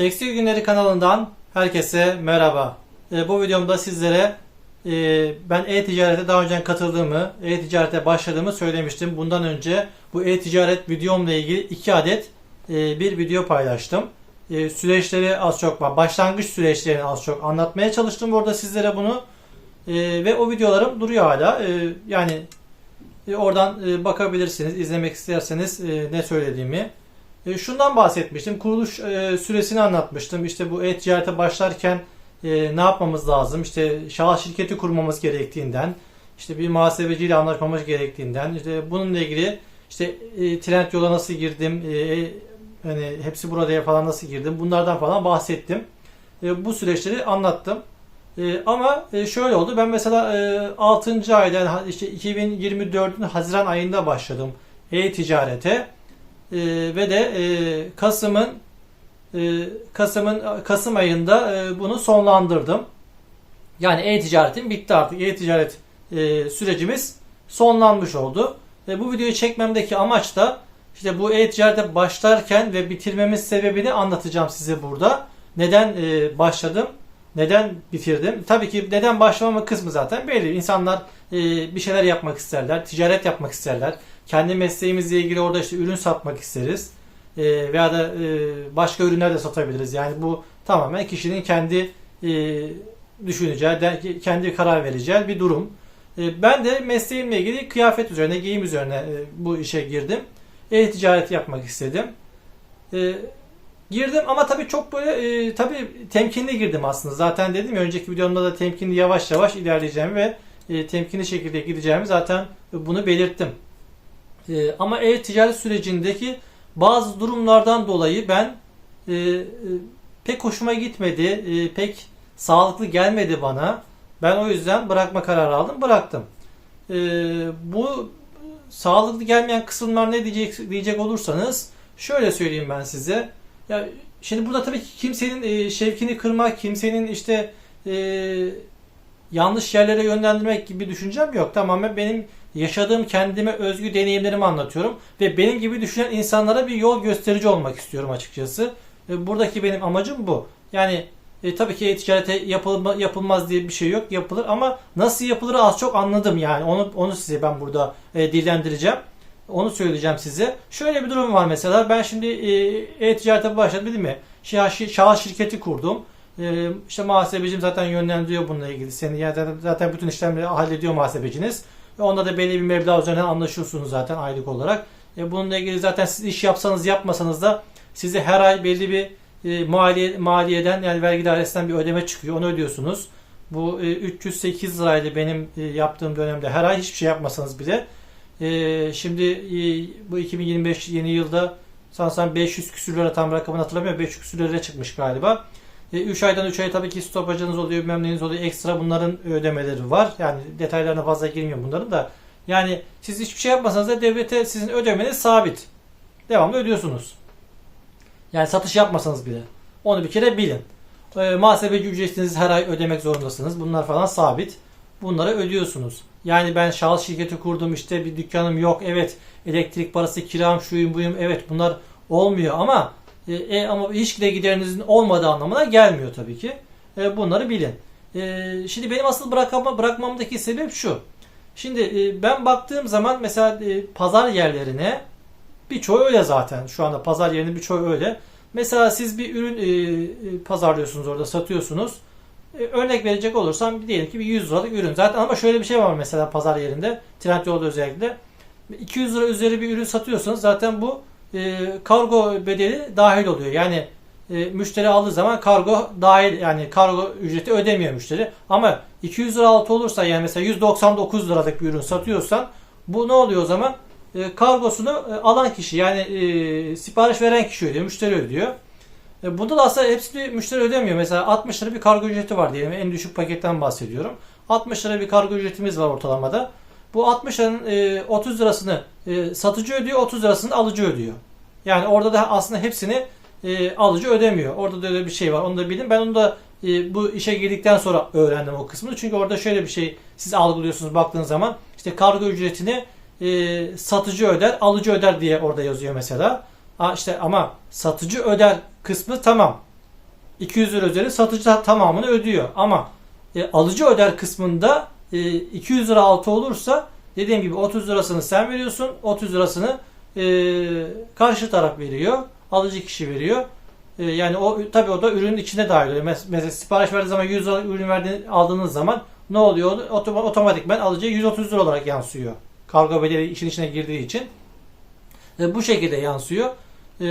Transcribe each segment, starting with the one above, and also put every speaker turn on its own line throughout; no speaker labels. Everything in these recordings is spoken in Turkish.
Tekstil Günleri kanalından herkese merhaba. E, bu videomda sizlere e, ben e-ticarete daha önce katıldığımı, e-ticarete başladığımı söylemiştim. Bundan önce bu e-ticaret videomla ilgili iki adet e, bir video paylaştım. E, süreçleri az çok. Başlangıç süreçlerini az çok anlatmaya çalıştım burada sizlere bunu. E, ve o videolarım duruyor hala. E, yani e, oradan e, bakabilirsiniz, izlemek isterseniz e, ne söylediğimi. E, şundan bahsetmiştim. Kuruluş e, süresini anlatmıştım. İşte bu e-ticarete başlarken e, ne yapmamız lazım? İşte şahıs şirketi kurmamız gerektiğinden, işte bir muhasebeciyle anlaşmamız gerektiğinden, işte bununla ilgili işte e, trend yola nasıl girdim, e, e, hani hepsi burada falan nasıl girdim, bunlardan falan bahsettim. E, bu süreçleri anlattım. E, ama e, şöyle oldu. Ben mesela e, 6. aydan ha- işte 2024'ün Haziran ayında başladım e-ticarete. E, ve de e, Kasım'ın e, Kasım'ın Kasım ayında e, bunu sonlandırdım. Yani e-ticaretim bitti artık. E-ticaret e, sürecimiz sonlanmış oldu. Ve bu videoyu çekmemdeki amaç da işte bu e-ticarete başlarken ve bitirmemiz sebebini anlatacağım size burada. Neden e, başladım? Neden bitirdim? Tabii ki neden başlamamın kısmı zaten belli. İnsanlar e, bir şeyler yapmak isterler, ticaret yapmak isterler. Kendi mesleğimizle ilgili orada işte ürün satmak isteriz. E, veya da e, başka ürünler de satabiliriz. Yani bu tamamen kişinin kendi e, düşüneceği, de- kendi karar vereceği bir durum. E, ben de mesleğimle ilgili kıyafet üzerine, giyim üzerine e, bu işe girdim. E-ticaret yapmak istedim. E, girdim ama tabii çok böyle e, tabii temkinli girdim aslında. Zaten dedim ya önceki videomda da temkinli yavaş yavaş ilerleyeceğim ve e, temkinli şekilde gideceğimi zaten bunu belirttim. E, ama e-ticaret sürecindeki bazı durumlardan dolayı ben e, e, pek hoşuma gitmedi, e, pek sağlıklı gelmedi bana. Ben o yüzden bırakma kararı aldım, bıraktım. E, bu sağlıklı gelmeyen kısımlar ne diyecek diyecek olursanız şöyle söyleyeyim ben size. Ya şimdi burada tabii ki kimsenin e, şevkini kırmak, kimsenin işte e, yanlış yerlere yönlendirmek gibi bir düşüncem yok. Tamamen benim yaşadığım kendime özgü deneyimlerimi anlatıyorum ve benim gibi düşünen insanlara bir yol gösterici olmak istiyorum açıkçası. Buradaki benim amacım bu. Yani e, tabii ki e-ticarete yapılma, yapılmaz diye bir şey yok. Yapılır ama nasıl yapılır az çok anladım yani. Onu onu size ben burada e, dillendireceğim. Onu söyleyeceğim size. Şöyle bir durum var mesela. Ben şimdi e, e-ticarete başladım dedim mi? Şahıs şirketi kurdum. E, işte muhasebecim zaten yönlendiriyor bununla ilgili. Seni yani zaten, zaten bütün işlemleri hallediyor muhasebeciniz. Ve onda da belli bir meblağ üzerinden anlaşıyorsunuz zaten aylık olarak. E, bununla ilgili zaten siz iş yapsanız yapmasanız da size her ay belli bir e, maliye, maliyeden yani vergi dairesinden bir ödeme çıkıyor. Onu ödüyorsunuz. Bu e, 308 liraydı benim e, yaptığım dönemde. Her ay hiçbir şey yapmasanız bile. E, şimdi e, bu 2025 yeni yılda sanırsam 500 küsür lira tam rakamını hatırlamıyorum. 500 küsür lira çıkmış galiba. 3 aydan 3 ay tabii ki stopajınız oluyor, bilmem oluyor. Ekstra bunların ödemeleri var. Yani detaylarına fazla girmiyorum bunların da. Yani siz hiçbir şey yapmasanız da devlete sizin ödemeniz sabit. Devamlı ödüyorsunuz. Yani satış yapmasanız bile. Onu bir kere bilin. E, muhasebeci ücretinizi her ay ödemek zorundasınız. Bunlar falan sabit. Bunları ödüyorsunuz. Yani ben şahıs şirketi kurdum işte bir dükkanım yok. Evet elektrik parası kiram şuyum buyum. Evet bunlar olmuyor ama e, e, ama hiç de giderinizin olmadığı anlamına gelmiyor tabii ki. E, bunları bilin. E, şimdi benim asıl bırakma, bırakmamdaki sebep şu. Şimdi e, ben baktığım zaman mesela e, pazar yerlerine birçoğu öyle zaten. Şu anda pazar yerinin birçoğu öyle. Mesela siz bir ürün e, e, pazarlıyorsunuz orada satıyorsunuz. E, örnek verecek olursam diyelim ki bir 100 liralık ürün. Zaten ama şöyle bir şey var mesela pazar yerinde. Trendyol'da özellikle. 200 lira üzeri bir ürün satıyorsanız zaten bu e, kargo bedeli dahil oluyor. Yani e, müşteri aldığı zaman kargo dahil yani kargo ücreti ödemiyor müşteri. Ama 200 lira altı olursa yani mesela 199 liralık bir ürün satıyorsan bu ne oluyor o zaman? E, kargosunu e, alan kişi yani e, sipariş veren kişi ödüyor, müşteri ödüyor. E, bunda da aslında hepsini müşteri ödemiyor. Mesela 60 lira bir kargo ücreti var diyelim. En düşük paketten bahsediyorum. 60 lira bir kargo ücretimiz var ortalamada. Bu 60 liranın e, 30 lirasını e, satıcı ödüyor, 30 lirasını alıcı ödüyor. Yani orada da aslında hepsini e, alıcı ödemiyor. Orada da öyle bir şey var. Onu da bilin. Ben onu da e, bu işe girdikten sonra öğrendim o kısmını. Çünkü orada şöyle bir şey siz algılıyorsunuz baktığınız zaman. işte kargo ücretini e, satıcı öder, alıcı öder diye orada yazıyor mesela. Ha işte ama satıcı öder kısmı tamam. 200 lira üzeri satıcı tamamını ödüyor. Ama e, alıcı öder kısmında e, 200 lira altı olursa dediğim gibi 30 lirasını sen veriyorsun. 30 lirasını e, karşı taraf veriyor. Alıcı kişi veriyor. E, yani o tabii o da ürünün içine dahil oluyor. Mes- Mesela sipariş verdiği zaman 100 lira ürün verdiğini, aldığınız zaman ne oluyor? Otom- otomatikman alıcıya 130 lira olarak yansıyor. Kargo bedeli işin içine girdiği için. E, bu şekilde yansıyor. E,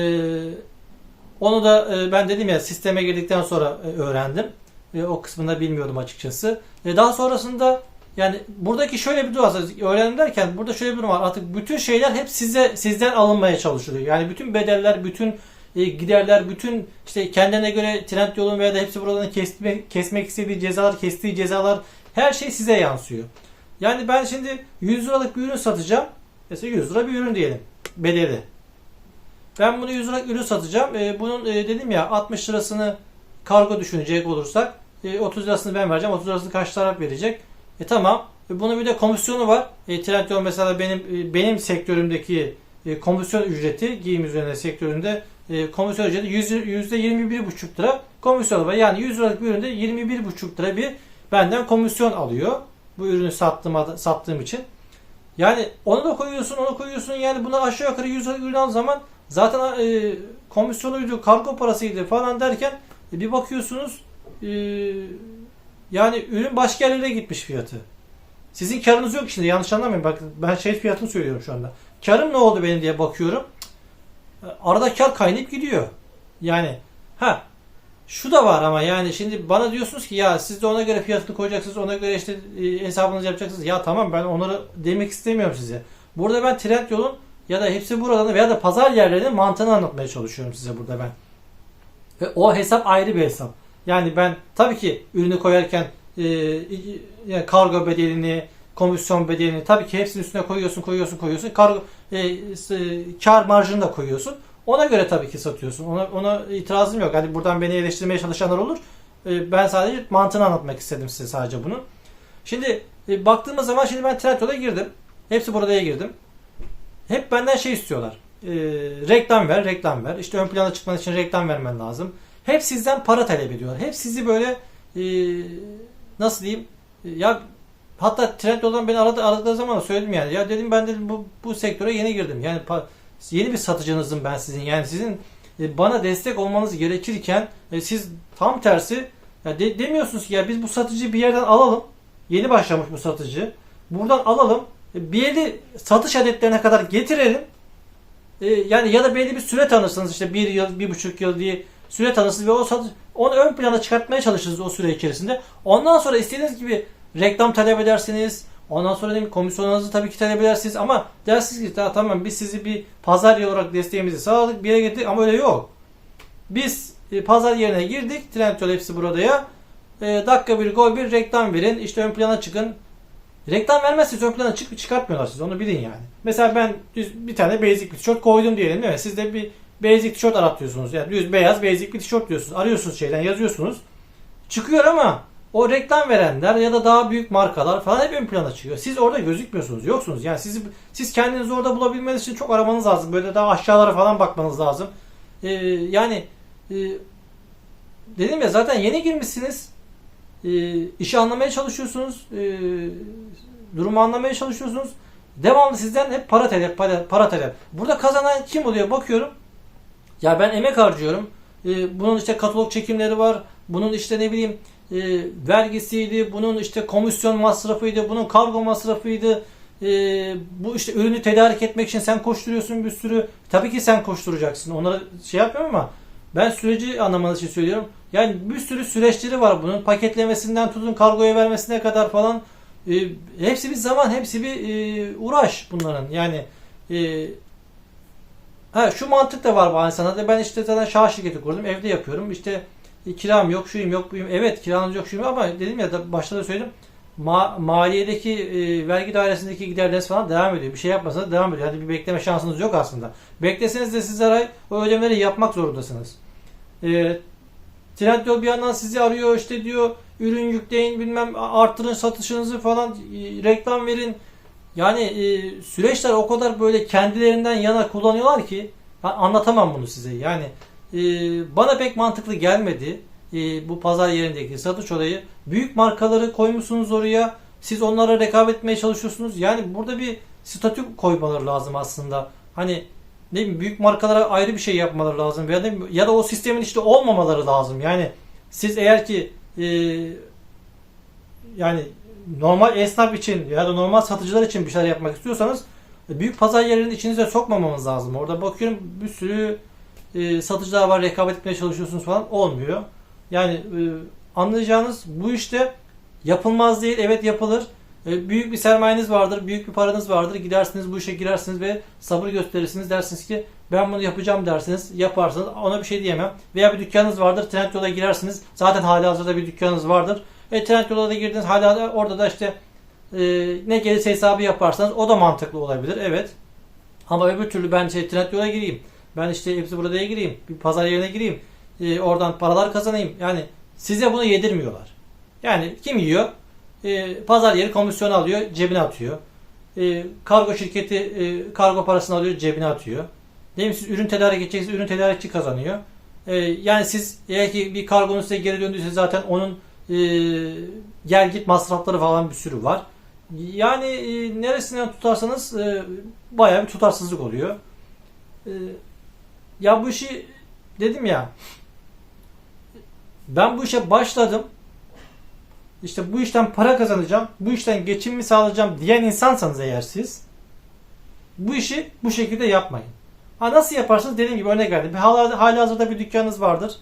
onu da e, ben dedim ya sisteme girdikten sonra e, öğrendim. E, o kısmını bilmiyordum açıkçası. E, daha sonrasında yani buradaki şöyle bir durum var. Öğrendim derken burada şöyle bir durum var. Artık bütün şeyler hep size sizden alınmaya çalışılıyor. Yani bütün bedeller, bütün e, giderler, bütün işte kendine göre trend yolun veya da hepsi buradan kesme, kesmek istediği cezalar, kestiği cezalar her şey size yansıyor. Yani ben şimdi 100 liralık bir ürün satacağım. Mesela 100 lira bir ürün diyelim. Bedeli. Ben bunu 100 liralık ürün satacağım. E, bunun e, dedim ya 60 lirasını kargo düşünecek olursak e, 30 lirasını ben vereceğim. 30 lirasını karşı taraf verecek. E tamam. E, bunun bir de komisyonu var. E, Trendyol mesela benim e, benim sektörümdeki e, komisyon ücreti giyim üzerine sektöründe e, komisyon ücreti yüz- yüzde 21,5 lira komisyon var. Yani 100 liralık bir üründe 21,5 lira bir benden komisyon alıyor. Bu ürünü sattığım, sattığım için. Yani onu da koyuyorsun, onu koyuyorsun. Yani buna aşağı yukarı 100 liralık ürün zaman zaten e, komisyonuydu, kargo parasıydı falan derken e, bir bakıyorsunuz e, yani ürün başka yerlere gitmiş fiyatı. Sizin karınız yok şimdi yanlış anlamayın. Bak ben şey fiyatını söylüyorum şu anda. Karım ne oldu benim diye bakıyorum. Arada kar kaynayıp gidiyor. Yani ha şu da var ama yani şimdi bana diyorsunuz ki ya siz de ona göre fiyatını koyacaksınız ona göre işte e, hesabınızı yapacaksınız. Ya tamam ben onları demek istemiyorum size. Burada ben Trendyol'un ya da hepsi buradan veya da pazar yerlerinin mantığını anlatmaya çalışıyorum size burada ben. Ve o hesap ayrı bir hesap. Yani ben tabii ki ürünü koyarken e, yani kargo bedelini, komisyon bedelini tabii ki hepsinin üstüne koyuyorsun, koyuyorsun, koyuyorsun. Kargo e, e, kar marjını da koyuyorsun. Ona göre tabii ki satıyorsun. Ona, ona itirazım yok. Hani buradan beni eleştirmeye çalışanlar olur. E, ben sadece mantığını anlatmak istedim size sadece bunu. Şimdi e, baktığımız zaman şimdi ben Trendyol'a girdim. Hepsi buradaya girdim. Hep benden şey istiyorlar. E, reklam ver, reklam ver. İşte ön plana çıkman için reklam vermen lazım. Hep sizden para talep ediyorlar. Hep sizi böyle e, nasıl diyeyim? E, ya hatta Trendyol'dan beni aradı, aradıkları zaman söyledim yani. Ya dedim ben dedim bu, bu sektöre yeni girdim. Yani yeni bir satıcınızım ben sizin. Yani sizin e, bana destek olmanız gerekirken e, siz tam tersi ya de- demiyorsunuz ki ya biz bu satıcıyı bir yerden alalım. Yeni başlamış bu satıcı. Buradan alalım. e, yeri satış adetlerine kadar getirelim. E, yani ya da belli bir süre tanırsınız işte bir yıl, bir buçuk yıl diye süre tanırsınız ve o onu ön plana çıkartmaya çalışırsınız o süre içerisinde. Ondan sonra istediğiniz gibi reklam talep edersiniz. Ondan sonra dedim komisyonunuzu tabii ki talep edersiniz ama dersiniz ki "Ta- tamam biz sizi bir pazar yeri olarak desteğimizi sağladık bir yere getirdik ama öyle yok. Biz e, pazar yerine girdik. Trendyol hepsi burada ya. E, dakika bir gol bir reklam verin. işte ön plana çıkın. Reklam vermezseniz ön plana çık çıkartmıyorlar siz onu bilin yani. Mesela ben bir tane basic bir tişört koydum diyelim değil mi? Siz de bir basic tişört aratıyorsunuz. Yani düz beyaz basic bir tişört diyorsunuz. Arıyorsunuz şeyden yazıyorsunuz. Çıkıyor ama o reklam verenler ya da daha büyük markalar falan hep ön plana çıkıyor. Siz orada gözükmüyorsunuz. Yoksunuz. Yani sizi siz kendinizi orada bulabilmeniz için çok aramanız lazım. Böyle daha aşağılara falan bakmanız lazım. Ee, yani e, dedim ya zaten yeni girmişsiniz. E, işi anlamaya çalışıyorsunuz. E, durumu anlamaya çalışıyorsunuz. Devamlı sizden hep para talep, para, para talep. Burada kazanan kim oluyor bakıyorum. Ya ben emek harcıyorum. E, bunun işte katalog çekimleri var. Bunun işte ne bileyim e, vergisiydi. Bunun işte komisyon masrafıydı. Bunun kargo masrafıydı. E, bu işte ürünü tedarik etmek için sen koşturuyorsun bir sürü. Tabii ki sen koşturacaksın. Onlara şey yapmıyorum ama ben süreci anlamanız için söylüyorum. Yani bir sürü süreçleri var bunun. Paketlemesinden tutun kargoya vermesine kadar falan. E, hepsi bir zaman, hepsi bir e, uğraş bunların. Yani e, ha şu mantık da var bazı insanlarda. Ben işte zaten şah şirketi kurdum. Evde yapıyorum. İşte kiram yok, şuyum yok, buyum. Evet kiranız yok, şuyum ama dedim ya da başta da söyledim. Ma- maliyedeki e, vergi dairesindeki giderleriniz falan devam ediyor. Bir şey yapmasanız devam ediyor. Hadi bir bekleme şansınız yok aslında. Bekleseniz de siz her o ödemeleri yapmak zorundasınız. E, Trendyol bir yandan sizi arıyor işte diyor ürün yükleyin bilmem arttırın satışınızı falan e, reklam verin. Yani e, süreçler o kadar böyle kendilerinden yana kullanıyorlar ki ben anlatamam bunu size. Yani e, bana pek mantıklı gelmedi. e, bu pazar yerindeki satış olayı. Büyük markaları koymuşsunuz oraya. Siz onlara rekabet etmeye çalışıyorsunuz. Yani burada bir statü koymaları lazım aslında. Hani ne bileyim büyük markalara ayrı bir şey yapmaları lazım ya da ya da o sistemin işte olmamaları lazım. Yani siz eğer ki e, yani normal esnaf için ya da normal satıcılar için bir şeyler yapmak istiyorsanız e, büyük pazar yerlerinin içinize sokmamamız lazım. Orada bakıyorum bir sürü e, satıcılar var rekabet etmeye çalışıyorsunuz falan olmuyor. Yani e, anlayacağınız bu işte yapılmaz değil evet yapılır. E, büyük bir sermayeniz vardır, büyük bir paranız vardır. Gidersiniz bu işe girersiniz ve sabır gösterirsiniz. Dersiniz ki ben bunu yapacağım dersiniz. Yaparsınız. Ona bir şey diyemem. Veya bir dükkanınız vardır. Trendyol'a girersiniz. Zaten hali hazırda bir dükkanınız vardır. E, Trendyol'a da girdiniz. Hala orada da işte e, ne gelirse hesabı yaparsanız o da mantıklı olabilir. Evet. Ama öbür türlü ben şey Trendyol'a gireyim. Ben işte hepsi burada'ya gireyim. Bir pazar yerine gireyim. E, oradan paralar kazanayım. Yani size bunu yedirmiyorlar. Yani kim yiyor? E, pazar yeri komisyon alıyor, cebine atıyor. E, kargo şirketi e, kargo parasını alıyor, cebine atıyor. Değil mi? Siz ürün tedarik edeceksiniz, ürün tedarikçi kazanıyor. E, yani siz eğer ki bir kargonun size geri döndüyse zaten onun e, gel git masrafları falan bir sürü var. Yani e, neresinden tutarsanız e, bayağı bir tutarsızlık oluyor. E, ya bu işi dedim ya ben bu işe başladım. İşte bu işten para kazanacağım, bu işten geçimimi sağlayacağım diyen insansanız eğer siz bu işi bu şekilde yapmayın. Ha nasıl yaparsınız? Dediğim gibi örnek verdim. Hala, hala hazırda bir dükkanınız vardır.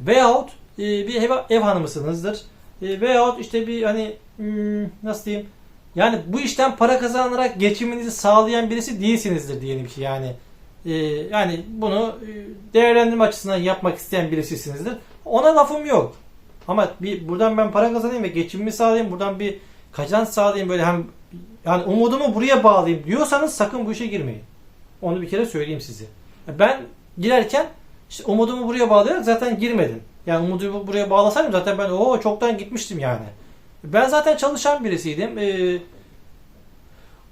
Veyahut e, bir ev, ev hanımısınızdır. E, veyahut işte bir hani hmm, nasıl diyeyim? Yani bu işten para kazanarak geçiminizi sağlayan birisi değilsinizdir diyelim ki yani. E, yani bunu e, değerlendirme açısından yapmak isteyen birisisinizdir. Ona lafım yok. Ama bir buradan ben para kazanayım ve geçimimi sağlayayım. Buradan bir kazanç sağlayayım böyle hem yani umudumu buraya bağlayayım diyorsanız sakın bu işe girmeyin. Onu bir kere söyleyeyim size. Ben girerken işte umudumu buraya bağlayarak zaten girmedim. Yani umudumu buraya bağlasaydım zaten ben o çoktan gitmiştim yani. Ben zaten çalışan birisiydim. Ee,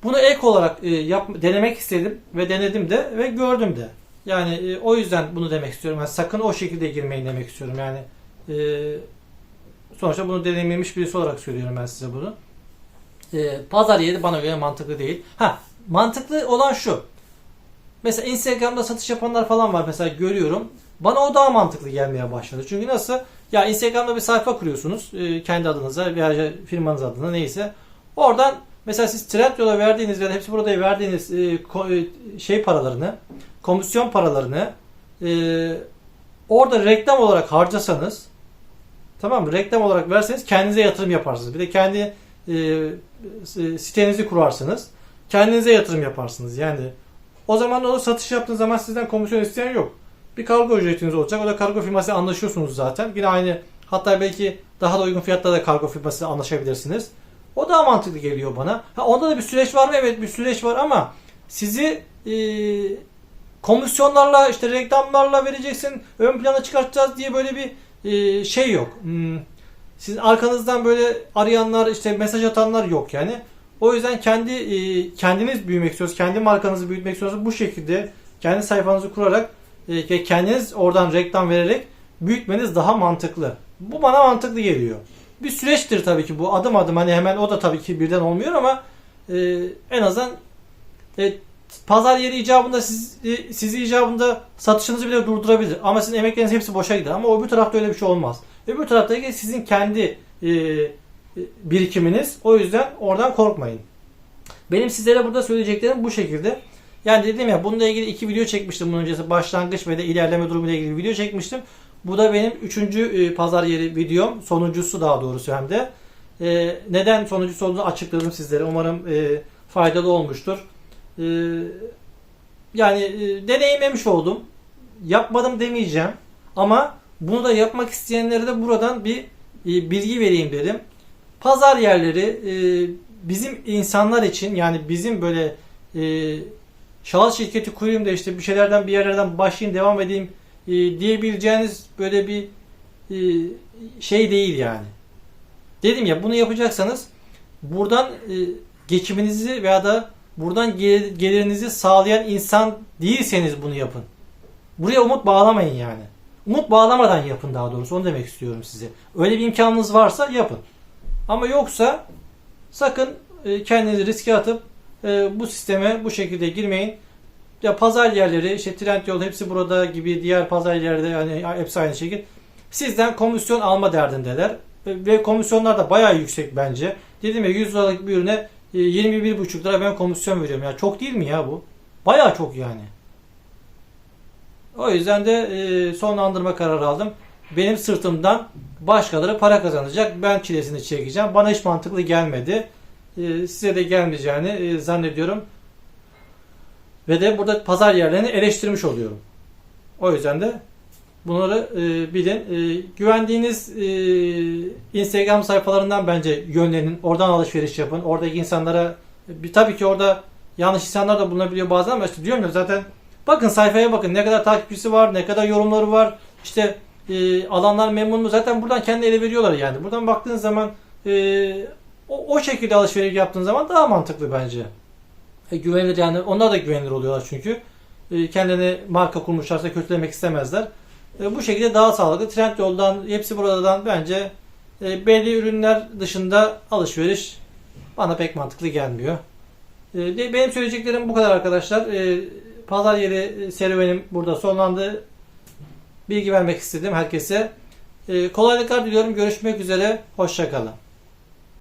bunu ek olarak e, yap, denemek istedim ve denedim de ve gördüm de. Yani e, o yüzden bunu demek istiyorum. Yani sakın o şekilde girmeyin demek istiyorum. Yani e, sonuçta bunu deneyimlemiş birisi olarak söylüyorum ben size bunu. E, pazar yeri bana göre mantıklı değil. Ha mantıklı olan şu. Mesela Instagram'da satış yapanlar falan var mesela görüyorum. Bana o daha mantıklı gelmeye başladı. Çünkü nasıl? Ya Instagram'da bir sayfa kuruyorsunuz. e, kendi adınıza veya firmanız adına neyse. Oradan mesela siz Trendyol'a verdiğiniz ya da hepsi burada verdiğiniz e, e, şey paralarını, komisyon paralarını orada reklam olarak harcasanız tamam mı? Reklam olarak verseniz kendinize yatırım yaparsınız. Bir de kendi e, sitenizi kurarsınız. Kendinize yatırım yaparsınız. Yani o zaman o satış yaptığınız zaman sizden komisyon isteyen yok. Bir kargo ücretiniz olacak. O da kargo firmasıyla anlaşıyorsunuz zaten. Yine aynı hatta belki daha da uygun fiyatta da kargo firmasıyla anlaşabilirsiniz. O daha mantıklı geliyor bana. Ha, onda da bir süreç var mı? Evet bir süreç var ama sizi e, komisyonlarla işte reklamlarla vereceksin ön plana çıkartacağız diye böyle bir e, şey yok. Hmm, sizin arkanızdan böyle arayanlar işte mesaj atanlar yok yani. O yüzden kendi e, kendiniz büyümek istiyorsunuz, kendi markanızı büyütmek istiyorsanız bu şekilde kendi sayfanızı kurarak e, kendiniz oradan reklam vererek büyütmeniz daha mantıklı. Bu bana mantıklı geliyor. Bir süreçtir tabii ki bu adım adım hani hemen o da tabii ki birden olmuyor ama e, en azından e, pazar yeri icabında siz, e, sizi icabında satışınızı bile durdurabilir. Ama sizin emekleriniz hepsi boşa gider. Ama öbür tarafta öyle bir şey olmaz. Öbür tarafta sizin kendi e, birikiminiz. O yüzden oradan korkmayın. Benim sizlere burada söyleyeceklerim bu şekilde. Yani dedim ya bununla ilgili iki video çekmiştim bunun öncesi. Başlangıç ve de ilerleme durumuyla ilgili bir video çekmiştim. Bu da benim üçüncü e, pazar yeri videom. Sonuncusu daha doğrusu hem de. E, neden sonuncusu olduğunu açıkladım sizlere. Umarım e, faydalı olmuştur. Yani deneyimlemiş oldum. Yapmadım demeyeceğim. Ama bunu da yapmak isteyenlere de buradan bir bilgi vereyim dedim. Pazar yerleri bizim insanlar için yani bizim böyle şahıs şirketi kurayım da işte bir şeylerden bir yerlerden başlayayım devam edeyim e, diyebileceğiniz böyle bir e, şey değil yani. Dedim ya bunu yapacaksanız buradan e, geçiminizi veya da buradan gel- gelirinizi sağlayan insan değilseniz bunu yapın. Buraya umut bağlamayın yani. umut bağlamadan yapın daha doğrusu. Onu demek istiyorum size. Öyle bir imkanınız varsa yapın. Ama yoksa sakın e, kendinizi riske atıp e, bu sisteme bu şekilde girmeyin. Ya pazar yerleri, işte Trendyol hepsi burada gibi diğer pazar yerlerde yani hepsi aynı şekil. Sizden komisyon alma derdindeler. Ve komisyonlar da bayağı yüksek bence. Dedim ya 100 liralık bir ürüne e, 21,5 lira ben komisyon veriyorum. Ya çok değil mi ya bu? Bayağı çok yani. O yüzden de e, sonlandırma kararı aldım. Benim sırtımdan başkaları para kazanacak. Ben çilesini çekeceğim. Bana hiç mantıklı gelmedi. E, size de gelmeyeceğini e, zannediyorum. Ve de burada pazar yerlerini eleştirmiş oluyorum. O yüzden de bunları e, bilin. E, güvendiğiniz e, Instagram sayfalarından bence yönlenin. Oradan alışveriş yapın. Oradaki insanlara bir, tabii ki orada yanlış insanlar da bulunabiliyor bazen ama işte diyorum ya zaten bakın sayfaya bakın ne kadar takipçisi var, ne kadar yorumları var. İşte e, alanlar memnun mu? Zaten buradan kendi ele veriyorlar yani. Buradan baktığın zaman e, o, o şekilde alışveriş yaptığın zaman daha mantıklı bence. E, güvenilir yani onlar da güvenilir oluyorlar çünkü. E, kendini marka kurmuşlarsa kötülemek istemezler. E, bu şekilde daha sağlıklı. Trendyol'dan, hepsi buradan bence e, belli ürünler dışında alışveriş bana pek mantıklı gelmiyor. E, benim söyleyeceklerim bu kadar arkadaşlar. E, pazar yeri serüvenim burada sonlandı. Bilgi vermek istedim herkese. E, kolaylıklar diliyorum. Görüşmek üzere. Hoşçakalın.